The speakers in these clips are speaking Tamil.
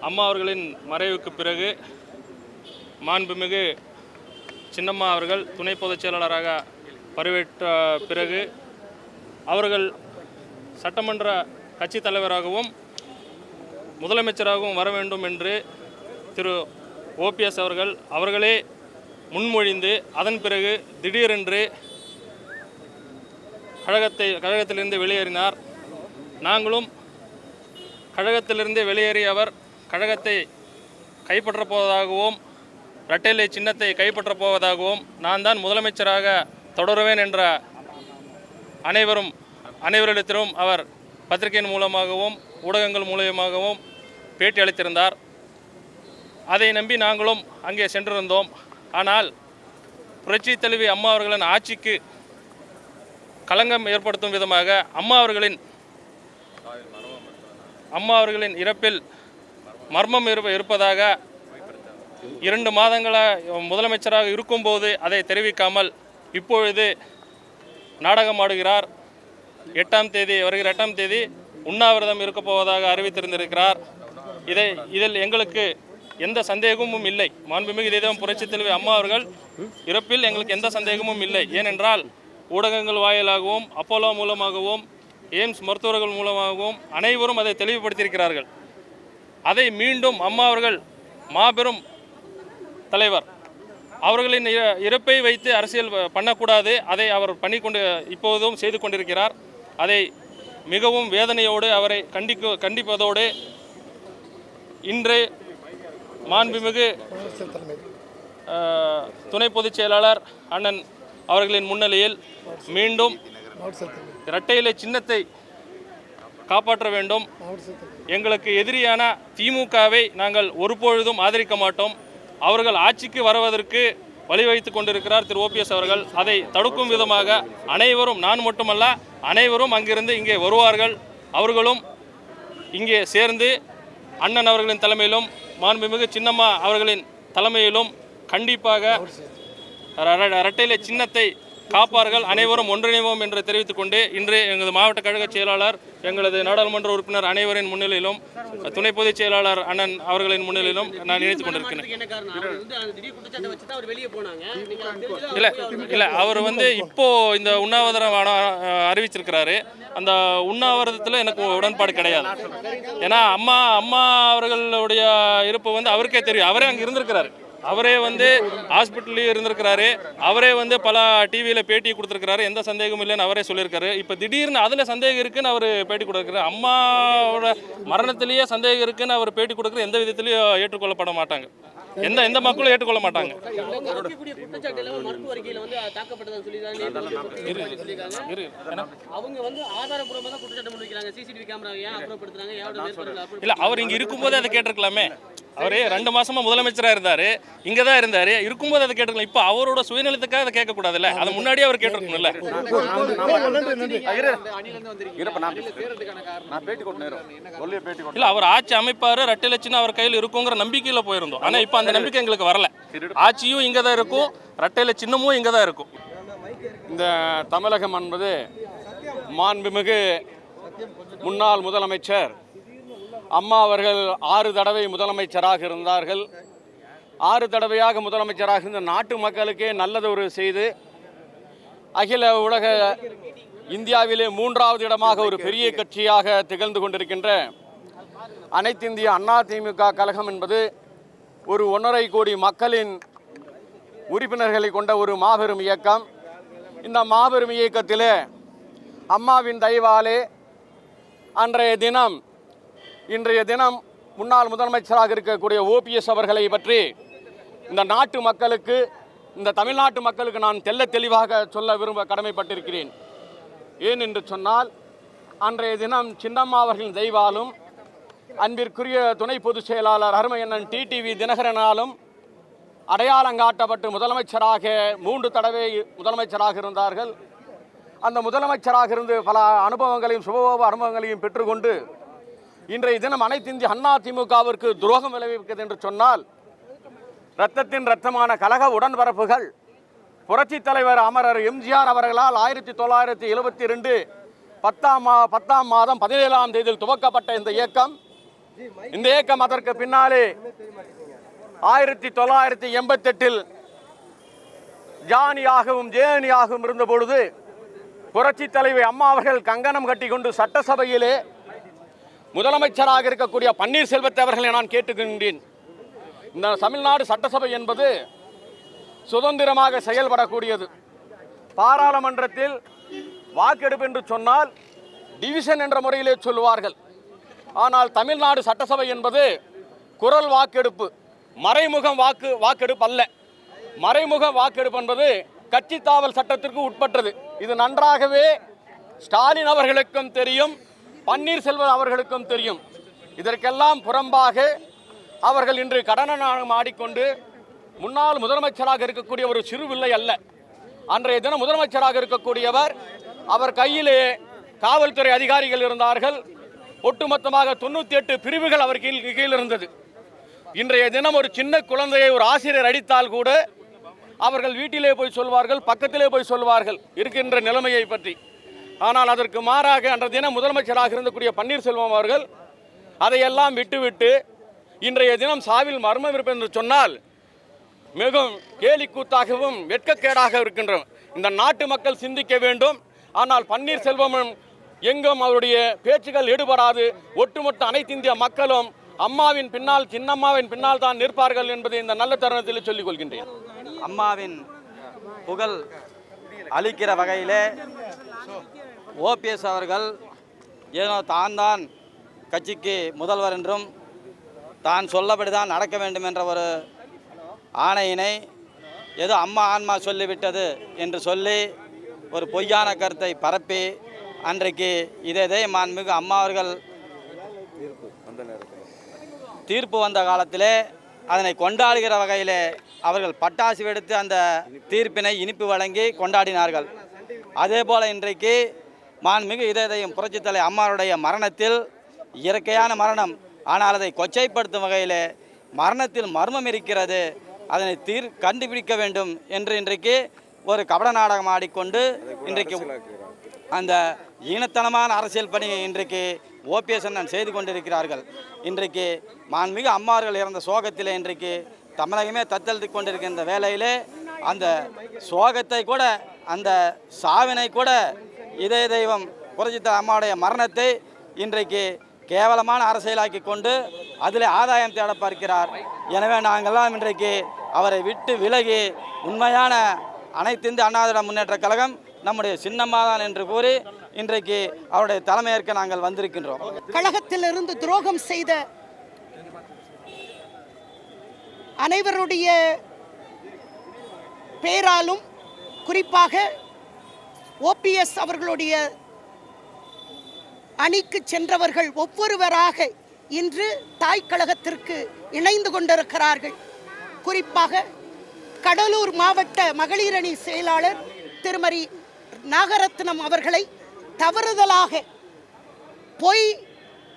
அம்மா அவர்களின் மறைவுக்கு பிறகு மாண்புமிகு சின்னம்மா அவர்கள் துணை பொதுச் செயலாளராக பதவியேற்ற பிறகு அவர்கள் சட்டமன்ற கட்சி தலைவராகவும் முதலமைச்சராகவும் வர வேண்டும் என்று திரு ஓபிஎஸ் அவர்கள் அவர்களே முன்மொழிந்து அதன் பிறகு திடீரென்று கழகத்தை கழகத்திலிருந்து வெளியேறினார். நாங்களும் கழகத்திலிருந்து வெளியேறிய அவர் கழகத்தை கைப்பற்றப் போவதாகவும் இரட்டைலை சின்னத்தை கைப்பற்றப் போவதாகவும் நான் தான் முதலமைச்சராக தொடருவேன் என்ற அனைவரும் அனைவரிடத்திலும் அவர் பத்திரிகையின் மூலமாகவும் ஊடகங்கள் மூலியமாகவும் பேட்டி அளித்திருந்தார். அதை நம்பி நாங்களும் அங்கே சென்றிருந்தோம். ஆனால் புரட்சி தலைவி அம்மா அவர்களின் ஆட்சிக்கு களங்கம் ஏற்படுத்தும் விதமாக அம்மா அவர்களின் அம்மா அவர்களின் இறப்பில் மர்மம் இருப்ப இருப்பதாக இரண்டு மாதங்களாக முதலமைச்சராக இருக்கும்போது அதை தெரிவிக்காமல் இப்பொழுது நாடகம் ஆடுகிறார். எட்டாம் தேதி வருகிற எட்டாம் தேதி உண்ணாவிரதம் இருக்கப் போவதாக அறிவித்திருந்திருக்கிறார். இதை இதில் எங்களுக்கு எந்த சந்தேகமும் இல்லை. மாண்புமிகு இதயம் புரட்சித் தலைவி அம்மா அவர்கள் இறப்பில் எங்களுக்கு எந்த சந்தேகமும் இல்லை. ஏனென்றால் ஊடகங்கள் வாயிலாகவும் அப்போலோ மூலமாகவும் எய்ம்ஸ் மருத்துவர்கள் மூலமாகவும் அனைவரும் அதை தெளிவுபடுத்தியிருக்கிறார்கள். அதை மீண்டும் அம்மா அவர்கள் மாபெரும் தலைவர் அவர்களின் இற- இறப்பை வைத்து அரசியல் பண்ணக்கூடாது. அதை அவர் பண்ணி கொண்டு இப்போதும் செய்து கொண்டிருக்கிறார். அதை மிகவும் வேதனையோடு அவரை கண்டிக்க கண்டிப்பதோடு இன்று மாண்புமிகு துணை பொதுச் செயலாளர் அண்ணன் அவர்களின் முன்னிலையில் மீண்டும் இரட்டை இலை சின்னத்தை காப்பாற்ற வேண்டும் எங்களுக்கு எதிரியான திமுகவை நாங்கள் ஒருபொழுதும் ஆதரிக்க மாட்டோம் அவர்கள் ஆட்சிக்கு வருவதற்கு வழிவகுத்துக் கொண்டிருக்கிறார் திரு ஓபிஎஸ் அவர்கள் அதை தடுக்கும் விதமாக அனைவரும் நான் மட்டுமல்ல அனைவரும் அங்கிருந்து இங்கே வருவார்கள் அவர்களும் இங்கே சேர்ந்து அண்ணன் அவர்களின் தலைமையிலும் மாண்புமிகு சின்னம்மா அவர்களின் தலைமையிலும் கண்டிப்பாக இரட்டையில சின்னத்தை காப்பார்கள் அனைவரும் ஒன்றிணைவோம் என்று தெரிவித்துக் கொண்டு இன்று எங்களது மாவட்ட கழக செயலாளர் எங்களது நாடாளுமன்ற உறுப்பினர் அனைவரின் முன்னிலையிலும் துணை பொதுச் செயலாளர் அண்ணன் அவர்களின் முன்னிலையிலும் நான் நினைத்துக் கொண்டிருக்கிறேன். இல்லை இல்லை அவர் வந்து இப்போ இந்த உண்ணாவிரதம் அறிவிச்சிருக்கிறாரு. அந்த உண்ணாவிரதத்தில் எனக்கு உடன்பாடு கிடையாது. ஏன்னா அம்மா அம்மா அவர்களுடைய இருப்பு வந்து அவருக்கே தெரியும். அவரே அங்கே இருந்திருக்கிறாரு. அவரே வந்து ஹாஸ்பிட்டல்லையும் இருந்திருக்கிறாரு. அவரே வந்து பல டிவியில் பேட்டி கொடுத்துருக்கிறாரு. எந்த சந்தேகமும் இல்லைன்னு அவரே சொல்லியிருக்காரு. இப்போ திடீர்னு அதில் சந்தேகம் இருக்குன்னு அவர் பேட்டி கொடுக்குறாரு. அம்மாவோட மரணத்திலேயே சந்தேகம் இருக்குன்னு அவர் பேட்டி கொடுக்குற எந்த விதத்திலையும் ஏற்றுக்கொள்ளப்பட மாட்டாங்க. எந்த எந்த மக்களும் ஏற்றுக்கொள்ள மாட்டாங்க. இல்ல அவர் இங்க இருக்கும்போது அதை கேட்டிருக்கலாமே. அவரே ரெண்டு மாசமா முதலமைச்சரா இருந்தாரு இங்க தான் இருந்தாரு இருக்கும்போது அதை கேட்டிருக்கலாம் இப்போ அவரோட சுயநலத்துக்காக அதை கேட்க கூடாதுல்ல அதை முன்னாடியே அவர் கேட்டிருக்கணும்ல இல்ல அவர் ஆட்சி அமைப்பாரு ரெட்டை லட்சம் அவர் கையில் இருக்குங்கிற நம்பிக்கையில போயிருந்தோம் ஆனா இப்போ அந்த நம்பிக்கை எங்களுக்கு வரல ஆட்சியும் இங்க தான் இருக்கும் ரெட்டையில சின்னமும் இங்க தான் இருக்கும் இந்த தமிழகம் என்பது மாண்புமிகு முன்னாள் முதலமைச்சர் அம்மா அவர்கள் ஆறு தடவை முதலமைச்சராக இருந்தார்கள். ஆறு தடவையாக முதலமைச்சராக இருந்த நாட்டு மக்களுக்கே நல்லதொரு செய்து அகில உலக இந்தியாவிலே மூன்றாவது இடமாக ஒரு பெரிய கட்சியாக திகழ்ந்து கொண்டிருக்கின்ற அனைத்திந்திய அண்ணா திமுக கழகம் என்பது ஒரு ஒன்றரை கோடி மக்களின் உறுப்பினர்களை கொண்ட ஒரு மாபெரும் இயக்கம். இந்த மாபெரும் இயக்கத்திலே அம்மாவின் தயவாலே அன்றைய தினம் இன்றைய தினம் முன்னாள் முதலமைச்சராக இருக்கக்கூடிய ஓபிஎஸ் அவர்களை பற்றி இந்த நாட்டு மக்களுக்கு இந்த தமிழ்நாட்டு மக்களுக்கு நான் தெல்ல தெளிவாக சொல்ல விரும்ப கடமைப்பட்டிருக்கிறேன். ஏன் என்று சொன்னால் அன்றைய தினம் சின்னம்மா அவர்களின் தெய்வாலும் அன்பிற்குரிய துணை பொதுச் செயலாளர் அருமையண்ணன் டிடிவி தினகரனாலும் அடையாளம் காட்டப்பட்டு முதலமைச்சராக மூன்று தடவை முதலமைச்சராக இருந்தார்கள். அந்த முதலமைச்சராக இருந்து பல அனுபவங்களையும் சுபபோப அனுபவங்களையும் பெற்றுக்கொண்டு இன்றைய தினம் அனைத்து இந்திய அண்ணா திமுகவிற்கு துரோகம் விளைவிக்கிறது என்று சொன்னால் இரத்தத்தின் இரத்தமான கழக உடன்பரப்புகள் புரட்சித் தலைவர் அமரர் எம்ஜிஆர் அவர்களால் ஆயிரத்தி தொள்ளாயிரத்தி எழுபத்தி ரெண்டு பத்தாம் மா பத்தாம் மாதம் பதினேழாம் தேதியில் துவக்கப்பட்ட இந்த இயக்கம். இந்த இயக்கம் அதற்கு பின்னாலே ஆயிரத்தி தொள்ளாயிரத்தி எண்பத்தெட்டில் ஜானியாகவும் ஜேனியாகவும் இருந்த பொழுது புரட்சி தலைவி அம்மா அவர்கள் கங்கணம் கட்டி கொண்டு சட்டசபையிலே முதலமைச்சராக இருக்கக்கூடிய பன்னீர்செல்வத்தை அவர்களை நான் கேட்டுக்கின்றேன் இந்த தமிழ்நாடு சட்டசபை என்பது சுதந்திரமாக செயல்படக்கூடியது. பாராளுமன்றத்தில் வாக்கெடுப்பு என்று சொன்னால் டிவிஷன் என்ற முறையிலே சொல்லுவார்கள். ஆனால் தமிழ்நாடு சட்டசபை என்பது குரல் வாக்கெடுப்பு மறைமுகம் வாக்கு வாக்கெடுப்பு அல்ல. மறைமுக வாக்கெடுப்பு என்பது கட்சி தாவல் சட்டத்திற்கு உட்பட்டது. இது நன்றாகவே ஸ்டாலின் அவர்களுக்கும் தெரியும். பன்னீர்செல்வம் அவர்களுக்கும் தெரியும். இதற்கெல்லாம் புறம்பாக அவர்கள் இன்று கடன ஆடிக்கொண்டு முன்னாள் முதலமைச்சராக இருக்கக்கூடிய ஒரு சிறுவில்லை அல்ல. அன்றைய தினம் முதலமைச்சராக இருக்கக்கூடியவர் அவர் கையிலே காவல்துறை அதிகாரிகள் இருந்தார்கள். ஒட்டுமொத்தமாக தொண்ணூற்றி எட்டு பிரிவுகள் அவர் கீழ் கீழ் இருந்தது. இன்றைய தினம் ஒரு சின்ன குழந்தையை ஒரு ஆசிரியர் அடித்தால் கூட அவர்கள் வீட்டிலே போய் சொல்வார்கள் பக்கத்திலே போய் சொல்வார்கள் இருக்கின்ற நிலைமையை பற்றி. ஆனால் அதற்கு மாறாக அன்றைய தினம் முதலமைச்சராக இருந்தக்கூடிய பன்னீர்செல்வம் அவர்கள் அதையெல்லாம் விட்டுவிட்டு இன்றைய தினம் சாவில் மர்மம் இருப்பது என்று சொன்னால் மிகவும் கேலிக்கூத்தாகவும் வெட்கக்கேடாக இருக்கின்றன. இந்த நாட்டு மக்கள் சிந்திக்க வேண்டும். ஆனால் பன்னீர்செல்வமும் எங்கும் அவருடைய பேச்சுகள் ஈடுபடாது. ஒட்டுமொத்த அனைத்து இந்திய மக்களும் அம்மாவின் பின்னால் சின்னம்மாவின் பின்னால் தான் நிற்பார்கள் என்பதை இந்த நல்ல தருணத்தில் சொல்லிக் கொள்கின்றேன். அம்மாவின் புகழ் அளிக்கிற வகையிலே ஓபிஎஸ் அவர்கள் ஏனோ தான் தான் கட்சிக்கு முதல்வர் என்றும் தான் சொல்லபடி தான் நடக்க வேண்டும் என்ற ஒரு ஆணையினை ஏதோ அம்மா ஆன்மா சொல்லிவிட்டது என்று சொல்லி ஒரு பொய்யான கருத்தை பரப்பி அன்றைக்கு இதே இதே மாண்புமிகு அம்மா அவர்கள் தீர்ப்பு வந்த காலத்திலே அதனை கொண்டாடுகிற வகையிலே அவர்கள் பட்டாசு வெடித்து அந்த தீர்ப்பினை இனிப்பு வழங்கி கொண்டாடினார்கள். அதே போல் இன்றைக்கு மாண்புமிகு இதயம் புரட்சித்தலை அம்மாருடைய மரணத்தில் இயற்கையான மரணம். ஆனால் அதை கொச்சைப்படுத்தும் வகையிலே மரணத்தில் மர்மம் இருக்கிறது. அதனை தீர் கண்டுபிடிக்க வேண்டும் என்று இன்றைக்கு ஒரு கபட நாடகம் ஆடிக்கொண்டு இன்றைக்கு அந்த ஈனத்தனமான அரசியல் பணியை இன்றைக்கு ஓபிஎஸ் அண்ணன் செய்து கொண்டிருக்கிறார்கள். இன்றைக்கு மாண்புமிகு அம்மார்கள் இறந்த சோகத்தில் இன்றைக்கு தமிழகமே தத்தளித்து கொண்டிருக்கின்ற வேலையிலே அந்த சோகத்தை கூட அந்த சாவினை கூட இதய தெய்வம் புரட்சித்த அம்மாவுடைய மரணத்தை இன்றைக்கு கேவலமான அரசியலாக்கி கொண்டு அதில் ஆதாயம் தேட பார்க்கிறார். எனவே நாங்கள்லாம் இன்றைக்கு அவரை விட்டு விலகி உண்மையான அனைத்து இந்திய அண்ணா திராவிட முன்னேற்ற கழகம் நம்முடைய சின்னம்மாதான் என்று கூறி இன்றைக்கு அவருடைய தலைமையேற்க நாங்கள் வந்திருக்கின்றோம். கழகத்திலிருந்து துரோகம் செய்த அனைவருடைய பேராலும் குறிப்பாக ஓபிஎஸ் அவர்களுடைய அணிக்கு சென்றவர்கள் ஒவ்வொருவராக இன்று தாய் கழகத்திற்கு இணைந்து கொண்டிருக்கிறார்கள். குறிப்பாக கடலூர் மாவட்ட மகளிர் அணி செயலாளர் திருமதி நாகரத்னம் அவர்களை தவறுதலாக பொய்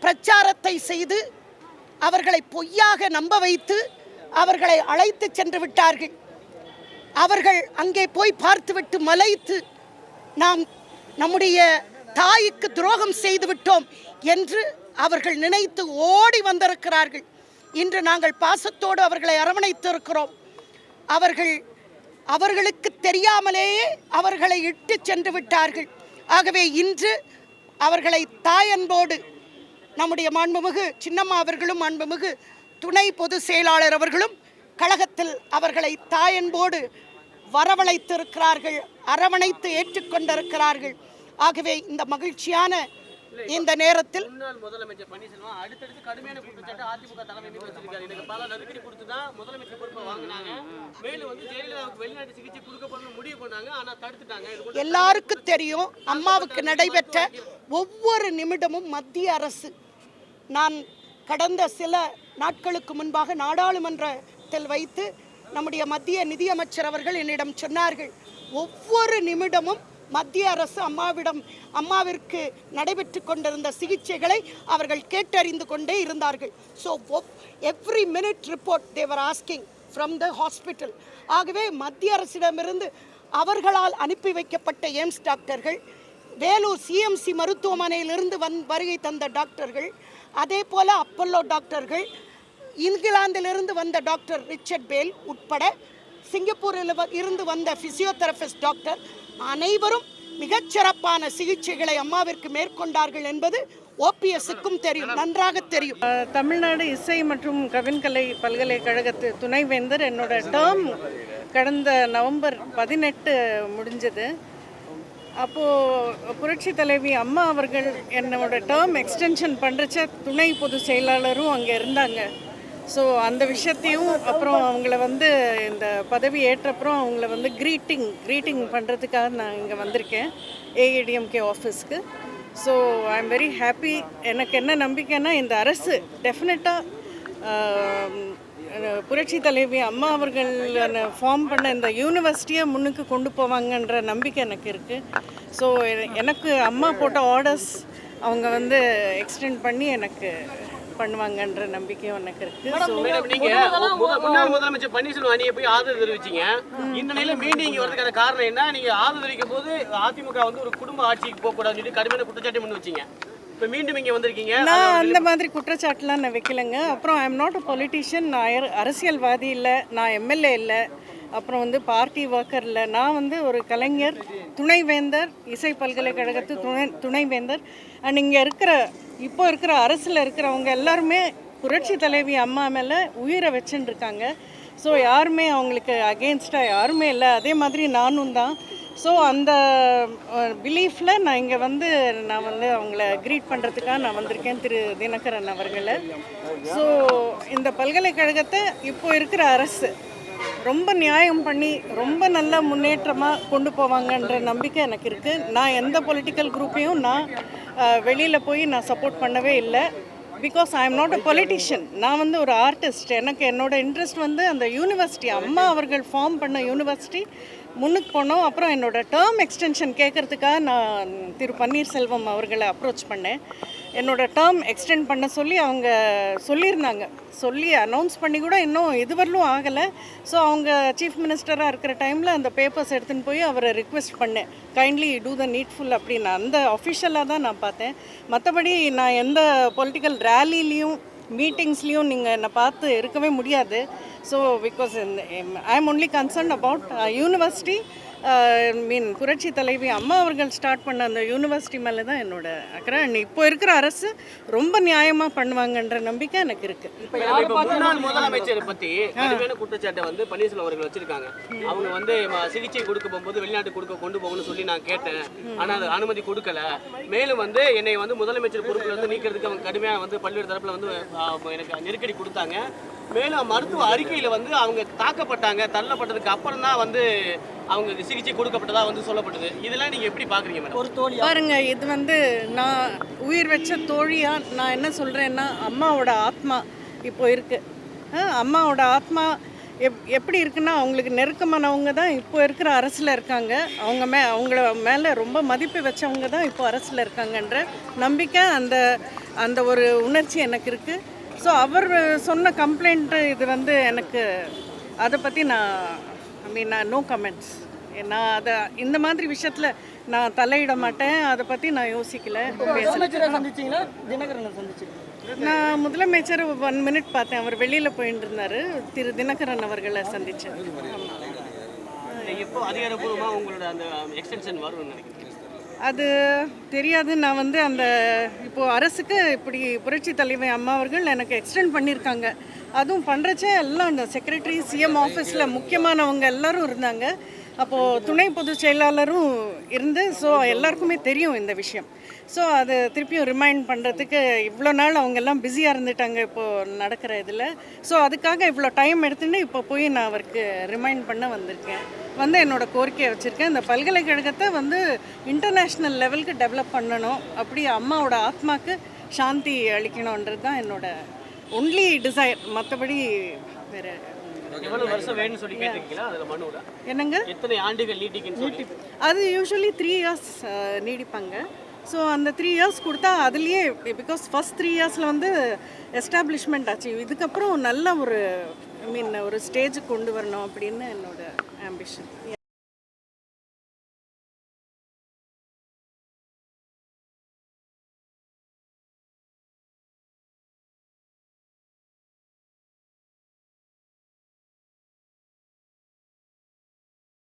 பிரச்சாரத்தை செய்து அவர்களை பொய்யாக நம்ப வைத்து அவர்களை அழைத்து சென்று விட்டார்கள். அவர்கள் அங்கே போய் பார்த்துவிட்டு மலைத்து நாம் நம்முடைய தாய்க்கு துரோகம் செய்து விட்டோம் என்று அவர்கள் நினைத்து ஓடி வந்திருக்கிறார்கள். இன்று நாங்கள் பாசத்தோடு அவர்களை அரவணைத்து இருக்கிறோம் அவர்கள் அவர்களுக்கு தெரியாமலேயே அவர்களை இட்டு சென்று விட்டார்கள். ஆகவே இன்று அவர்களை தாயன்போடு நம்முடைய மாண்புமிகு சின்னம்மா அவர்களும் மாண்புமிகு துணை பொது செயலாளர் அவர்களும் கழகத்தில் அவர்களை தாயன்போடு வரவழைத்திருக்கிறார்கள் அரவணைத்து ஏற்றுக்கொண்டிருக்கிறார்கள். ஆகவே இந்த மகிழ்ச்சியான இந்த நேரத்தில் முதலமைச்சர் பன்னீர்செல்வம் அடுத்தடுத்து கடுமையான குற்றச்சாட்டு அதிமுக தலைமை மீது வச்சிருக்காரு எனக்கு பல நெருக்கடி கொடுத்து தான் முதலமைச்சர் பொறுப்பை வாங்கினாங்க. மேலும் வந்து ஜெயலலிதாவுக்கு வெளிநாட்டு சிகிச்சை கொடுக்கப்படணும் முடிவு பண்ணாங்க. ஆனா தடுத்துட்டாங்க. இது கூட எல்லாருக்கும் தெரியும் அம்மாவுக்கு நடைபெற்ற ஒவ்வொரு நிமிடமும் மத்திய அரசு. நான் கடந்த சில நாட்களுக்கு முன்பாக நாடாளுமன்றத்தில் வைத்து நம்முடைய மத்திய நிதியமைச்சர் அவர்கள் என்னிடம் சொன்னார்கள் ஒவ்வொரு நிமிடமும் மத்திய அரசு அம்மாவிடம் அம்மாவிற்கு நடைபெற்று கொண்டிருந்த சிகிச்சைகளை அவர்கள் கேட்டறிந்து கொண்டே இருந்தார்கள். So every minute report they were asking from the hospital ஆகவே மத்திய அரசிடமிருந்து அவர்களால் அனுப்பி வைக்கப்பட்ட எய்ம்ஸ் டாக்டர்கள் வேலூர் சிஎம்சி மருத்துவமனையிலிருந்து வந் வருகை தந்த டாக்டர்கள் அதே போல் அப்பல்லோ டாக்டர்கள் இங்கிலாந்திலிருந்து வந்த டாக்டர் ரிச்சர்ட் பேல் உட்பட சிங்கப்பூரில் இருந்து வந்த ஃபிசியோதெரபிஸ்ட் டாக்டர் அனைவரும் மிகச்சிறப்பான சிகிச்சைகளை அம்மாவிற்கு மேற்கொண்டார்கள் என்பது ஓபிஎஸ்க்கும் தெரியும் நன்றாக தெரியும். தமிழ்நாடு இசை மற்றும் கவின்கலை பல்கலைக்கழகத்து துணைவேந்தர் என்னோட டேர்ம் கடந்த நவம்பர் பதினெட்டு முடிஞ்சது. அப்போது புரட்சி தலைவி அம்மா அவர்கள் என்னோட டேர்ம் எக்ஸ்டென்ஷன் பண்ணுறச்ச துணை பொதுச் செயலாளரும் அங்கே இருந்தாங்க. ஸோ அந்த விஷயத்தையும் அப்புறம் அவங்கள வந்து இந்த பதவி ஏற்றப்புறம் அவங்கள வந்து க்ரீட்டிங் க்ரீட்டிங் பண்ணுறதுக்காக நான் இங்கே வந்திருக்கேன் ஏஏடிஎம்கே ஆஃபீஸ்க்கு so I am very happy எனக்கு என்ன நம்பிக்கைன்னா இந்த அரசு டெஃபினட்டாக புரட்சி தலைவி அம்மா அவர்கள் ஃபார்ம் பண்ண இந்த யூனிவர்சிட்டியை முன்னுக்கு கொண்டு போவாங்கன்ற நம்பிக்கை எனக்கு இருக்குது ஸோ எனக்கு அம்மா போட்ட ஆர்டர்ஸ் அவங்க வந்து எக்ஸ்டெண்ட் பண்ணி எனக்கு பண்ணுவாங்கன்ற மேடம் நீங்க முத- முன்னாள் முதலமைச்சர் பன்னீர்செல்வம் அணியை போய் ஆதரவு தெரிவிச்சீங்க. இந்த நிலையில மீண்டும் இங்க வரதுக்கான காரணம் என்ன? நீங்க ஆதரவு தெரிவிக்கும் போது அதிமுக வந்து ஒரு குடும்ப ஆட்சிக்கு போக கூடாதுன்னு சொல்லி கடுமையான குற்றச்சாட்டு முன் வச்சீங்க. இப்ப மீண்டும் இங்க வந்திருக்கீங்க. நான் அந்த மாதிரி குற்றச்சாட்டுலாம் நான் வைக்கலைங்க. அப்புறம் I am not a politician நான் அர- அரசியல்வாதி இல்லை நான் எம்எல்ஏ இல்லை அப்புறம் வந்து பார்ட்டி ஒர்க்கர் இல்லை. நான் வந்து ஒரு கலைஞர் துணைவேந்தர் இசை பல்கலைக்கழகத்து துணை துணைவேந்தர். அண்ட் இங்கே இருக்கிற இப்போ இருக்கிற அரசில் இருக்கிறவங்க எல்லாருமே புரட்சி தலைவி அம்மா மேலே உயிரை வச்சுன்னு இருக்காங்க ஸோ யாருமே அவங்களுக்கு அகேன்ஸ்டாக யாருமே இல்லை. அதே மாதிரி நானும் தான். ஸோ அந்த பிலீஃபில் நான் இங்கே வந்து நான் வந்து அவங்கள க்ரீட் பண்ணுறதுக்காக நான் வந்திருக்கேன் திரு தினகரன் அவர்களை. ஸோ இந்த பல்கலைக்கழகத்தை இப்போ இருக்கிற அரசு ரொம்ப நியாயம் பண்ணி ரொம்ப நல்ல முன்னேற்றமாக கொண்டு போவாங்கன்ற நம்பிக்கை எனக்கு இருக்குது நான் எந்த பொலிட்டிக்கல் குரூப்பையும் நான் வெளியில் போய் நான் சப்போர்ட் பண்ணவே இல்லை. Because I am not a politician நான் வந்து ஒரு ஆர்டிஸ்ட் எனக்கு என்னோட இன்ட்ரெஸ்ட் வந்து அந்த யூனிவர்சிட்டி அம்மா அவர்கள் ஃபார்ம் பண்ண யூனிவர்சிட்டி முன்னுக்கு போனோம். அப்புறம் என்னோட டேர்ம் எக்ஸ்டென்ஷன் கேட்கறதுக்காக நான் திரு பன்னீர்செல்வம் அவர்களை அப்ரோச் பண்ணேன். என்னோடய டேர்ம் எக்ஸ்டெண்ட் பண்ண சொல்லி அவங்க சொல்லியிருந்தாங்க. சொல்லி அனௌன்ஸ் பண்ணி கூட இன்னும் இதுவரையிலும் ஆகலை. ஸோ அவங்க சீஃப் மினிஸ்டராக இருக்கிற டைமில் அந்த பேப்பர்ஸ் எடுத்துன்னு போய் அவரை ரிக்வெஸ்ட் பண்ணேன். கைண்ட்லி டூ த நீட்ஃபுல் அப்படின்னு. அந்த அஃபிஷியலாக தான் நான் பார்த்தேன். மற்றபடி நான் எந்த பொலிட்டிக்கல் ரேலிலையும் மீட்டிங்ஸ்லேயும் நீங்கள் என்னை பார்த்து இருக்கவே முடியாது. So because I am only concern about university mean புரட்சி தலைவி அம்மா அவர்கள் ஸ்டார்ட் பண்ண அந்த யூனிவர்சிட்டி மேலே தான் என்னோட அக்கறை. இப்போ இருக்கிற அரசு ரொம்ப நியாயமாக பண்ணுவாங்கன்ற நம்பிக்கை எனக்கு முன்னாள் முதலமைச்சர் பத்தி கடுமையான குற்றச்சாட்டை வந்து பன்னீர்செல்வம் அவர்கள் வச்சிருக்காங்க. அவங்க வந்து சிகிச்சை கொடுக்க போகும்போது வெளிநாட்டு கொடுக்க கொண்டு போகணும்னு சொல்லி நான் கேட்டேன். ஆனா அது அனுமதி கொடுக்கல. மேலும் வந்து என்னை வந்து முதலமைச்சர் பொறுப்புல இருந்து நீக்கிறதுக்கு அவங்க கடுமையான வந்து பல்வேறு தரப்புல வந்து எனக்கு நெருக்கடி கொடுத்தாங்க. மேலும் மருத்துவ அறிக்கையில வந்து அவங்க தாக்கப்பட்டாங்க தள்ளப்பட்டதுக்கு அப்புறம் தான் வந்து அவங்க சிகிச்சை கொடுக்கப்பட்டதா வந்து சொல்லப்பட்டது. இதெல்லாம் நீங்க எப்படி பாக்குறீங்க மேடம்? பாருங்க இது வந்து நான் உயிர் வச்ச தோழியா நான் என்ன சொல்கிறேன்னா அம்மாவோட ஆத்மா இப்போ இருக்கு. ஆ, அம்மாவோட ஆத்மா எப் எப்படி இருக்குன்னா அவங்களுக்கு நெருக்கமானவங்க தான் இப்போ இருக்கிற அரசில் இருக்காங்க. அவங்க மே அவங்கள மேலே ரொம்ப மதிப்பு வச்சவங்க தான் இப்போ அரசில் இருக்காங்கன்ற நம்பிக்கை அந்த அந்த ஒரு உணர்ச்சி எனக்கு இருக்குது ஸோ அவர் சொன்ன கம்ப்ளைண்ட்டு இது வந்து எனக்கு அதை பற்றி நான் ஐ மீன் நோ கமெண்ட்ஸ் நான் அதை இந்த மாதிரி விஷயத்தில் நான் தலையிட மாட்டேன். அதை பற்றி நான் யோசிக்கல. நான் முதலமைச்சர் ஒன் மினிட் பார்த்தேன். அவர் வெளியில் போயிட்டு இருந்தார் திரு தினகரன் அவர்களை சந்தித்தேன் எப்போ அதிகாரப்பூர்வமா உங்களோட அந்த எக்ஸ்டென்ஷன் வரும்னு நினைக்கிறேன் அது தெரியாது. நான் வந்து அந்த இப்போது அரசுக்கு இப்படி புரட்சி தலைமை அம்மா அவர்கள் எனக்கு எக்ஸ்டெண்ட் பண்ணியிருக்காங்க அதுவும் பண்ணுறச்சே எல்லாம் அந்த செக்ரட்டரி சிஎம் ஆஃபீஸில் முக்கியமானவங்க எல்லோரும் இருந்தாங்க. அப்போது துணை பொதுச் செயலாளரும் இருந்து ஸோ எல்லாருக்குமே தெரியும் இந்த விஷயம். ஸோ அது திருப்பியும் ரிமைண்ட் பண்ணுறதுக்கு இவ்வளோ நாள் அவங்கெல்லாம் பிஸியாக இருந்துட்டாங்க இப்போது நடக்கிற இதில். ஸோ அதுக்காக இவ்வளோ டைம் எடுத்துன்னு இப்போ போய் நான் அவருக்கு ரிமைண்ட் பண்ண வந்திருக்கேன். வந்து என்னோட கோரிக்கையை வச்சுருக்கேன். இந்த பல்கலைக்கழகத்தை வந்து இன்டர்நேஷ்னல் லெவலுக்கு டெவலப் பண்ணணும். அப்படி அம்மாவோட ஆத்மாக்கு சாந்தி அளிக்கணுன்றது தான் என்னோட ஒன்லி டிசைர் மற்றபடி வேறு என்னங்க? அது யூஸ்வலி த்ரீ இயர்ஸ் நீடிப்பாங்க. ஸோ அந்த த்ரீ இயர்ஸ் கொடுத்தா அதுலேயே பிகாஸ் ஃபஸ்ட் த்ரீ இயர்ஸில் வந்து எஸ்டாப்ளிஷ்மெண்ட் ஆச்சு. இதுக்கப்புறம் நல்ல ஒரு ஐ மீன் ஒரு ஸ்டேஜுக்கு கொண்டு வரணும் அப்படின்னு என்னோட 15'inde.